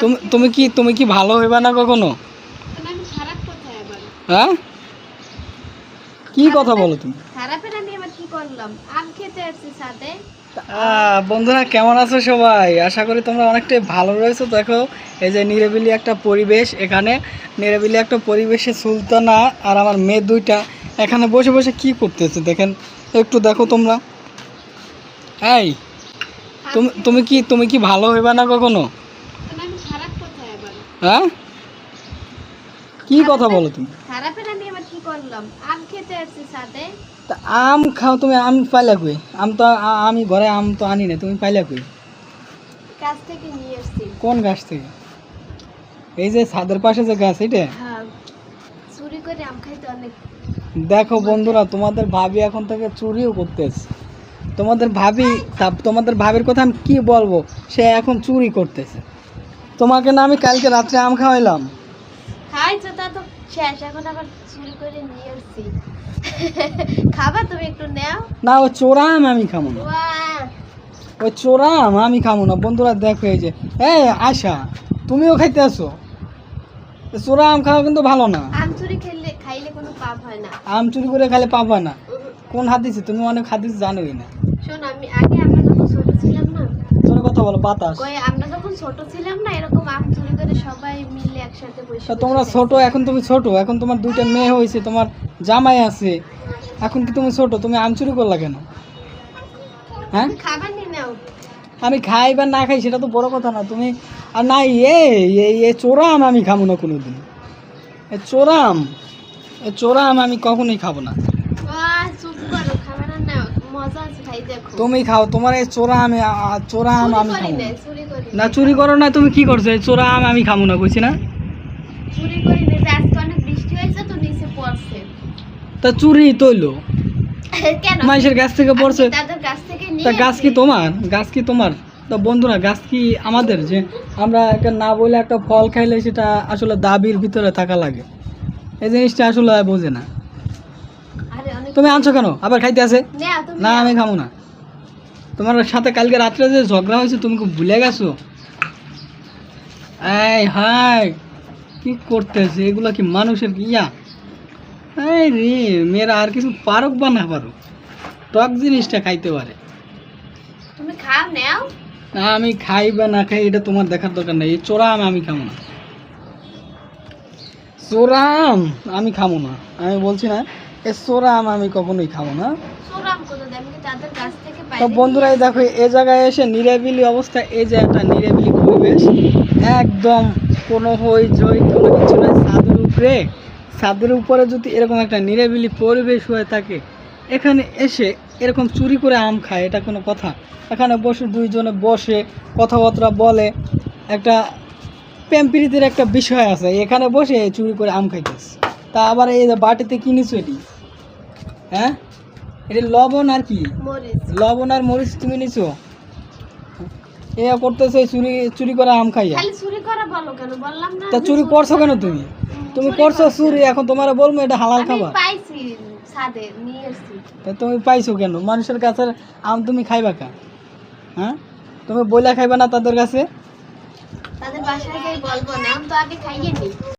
তুমি তুমি কি তুমি কি ভালো হইবা না কখনো? হ্যাঁ? কি কথা বলো তুমি? খারাপের আমি আবার কি করলাম? আম খেতে আসছি সাথে আহ, বন্ধুরা কেমন আছো সবাই? আশা করি তোমরা অনেকটাই ভালো রয়েছো। দেখো এই যে নিরিবিলি একটা পরিবেশ এখানে। নিরিবিলি একটা পরিবেশে সুলতানা আর আমার মেয়ে দুইটা এখানে বসে বসে কি করতেছে দেখেন। একটু দেখো তোমরা। এই তুমি তুমি কি তুমি কি ভালো হইবা না কখনো আমি খারাপ কোথায় আবার হ্যাঁ? কি কথা বলো তুমি? খারাপের আমি আবার কি করলাম? আম খেতে আসছি সাথে। তা আম খাও তুমি আম পাইলা কই? আম তো আমি ঘরে আম তো আনি না তুমি পাইলা কই? কাছ থেকে নিয়ে আসছি। কোন গাছ থেকে? এই যে ছাদের পাশে যে গাছ এটা হ্যাঁ চুরি করে আম খাইতে অনেক দেখো বন্ধুরা তোমাদের ভাবি এখন থেকে চুরিও করতেছে। তোমাদের ভাবি তা- তোমাদের ভাবির কথা আমি কি বলব? সে এখন চুরি করতেছে। তোমাকে না আমি কালকে রাত্রে আম খাওয়াইলাম। খাইছো তা তো শেষ এখন আবার চুরি করে নিয়ে আসছি। খাবা তুমি একটু নাও। না ও চোরা আম আমি খাব না। ওই চোরা আম আমি খাব না। বন্ধুরা দেখো এই যে এই আশা তুমিও খাইতে আসো। চোরা আম খাওয়া কিন্তু ভালো না। আম চুরি খেলে খাইলে কোনো পাপ হয় না। আম চুরি করে খালে পাবা না। কোন হাদিসে তুমি অনেক হাদিস জানোই না। শোন আমি আগে আমরা যখন ছোট ছিলাম না? তোর কথা বলো বাতাস। কই আমরা যখন ছোট ছিলাম না এরকম আম চুরি করে সবাই মিলে একসাথে বসে তোমরা ছোট এখন তুমি ছোট এখন তোমার দুইটা মেয়ে হয়েছে তোমার জামাই আছে। এখন কি তুমি ছোট তুমি আম চুরি করলা কেন? হ্যাঁ? খাবার নিয়ে নাও। আমি খাই বা না খাই সেটা তো বড় কথা না। তুমি আর না এ এ- এ চোরা আমি খাব না কোনো দিন এ চোরা আম এ চোরাম আমি কখনোই খাব না। চুপ করো খাবার নাও। তুমি খাও তোমার এই চোরা আমি চোরা আম আমি খাব। না চুরি করি না তুমি কি করছ? এই চোরা আম আমি খাব না কইছি না? তো চুরি তৈলো। মানুষের গাছ থেকে পড়ছে। তা গাছ কি তোমার? গাছ কি তোমার? তো বন্ধুরা গাছ কি আমাদের? যে আমরা একটা না বলে একটা ফল খাইলে সেটা আসলে দাবির ভিতরে থাকা লাগে। এই জিনিসটা আসলে বোঝে না। তুমি আনছো কেন? আবার খাইতে আছে? না আমি খাব না। তোমার সাথে কালকে রাত্রে যে ঝগড়া হয়েছে তুমি ভুলে গেছো? এই হাই কি করতেছে? এগুলো কি মানুষের ইয়া? এই রে মেয়েরা আর কিছু পারুক বা না পারুক টক জিনিসটা খাইতে পারে। তুমি খাও নাও। না আমি খাই বা না খাই এটা তোমার দেখার দরকার নেই। এই চোরা আম আমি খাব না। চোরা আম খাব না। আমি বলছি না এ সোরাম আমি কখনোই খাব না। সোরাম তো বন্ধুরা দেখো এ জায়গায় এসে নিরাবিলি অবস্থা এই যে একটা নিরাবিলি পরিবেশ। একদম কোনো হই জই কোনো কিছু নাই ছাদের উপরে। ছাদের উপরে যদি এরকম একটা নিরাবিলি পরিবেশ হয়ে থাকে এখানে এসে এরকম চুরি করে আম খায় এটা কোনো কথা। এখানে বসে দুইজনে বসে কথাবার্তা বলে একটা প্রেমপ্রীতির একটা বিষয় আছে। এখানে বসে চুরি করে আম খাইতেছে। তা আবার এই যে বাটিতে কিনেছো এটি? হ্যাঁ? এটি লবণ আর কি? লবণ আর মরিচ তুমি নিছো? এ করতেছো চুরি চুরি করে আম খাইয়া। তা চুরি করছ কেন তুমি? তুমি করছ চুরি এখন তোমার বলব এটা হালাল আমি খাবা পাইছি ছাদে নিয়ে এসেছি। তা তুমি পাইছো কেন? মানুষের কাছে আম তুমি খাইবা কা? হ্যাঁ? তুমি বইলা খাইবা না তাদের কাছে? বাসায় যাই বলব না তো আগে খাইয়ে নি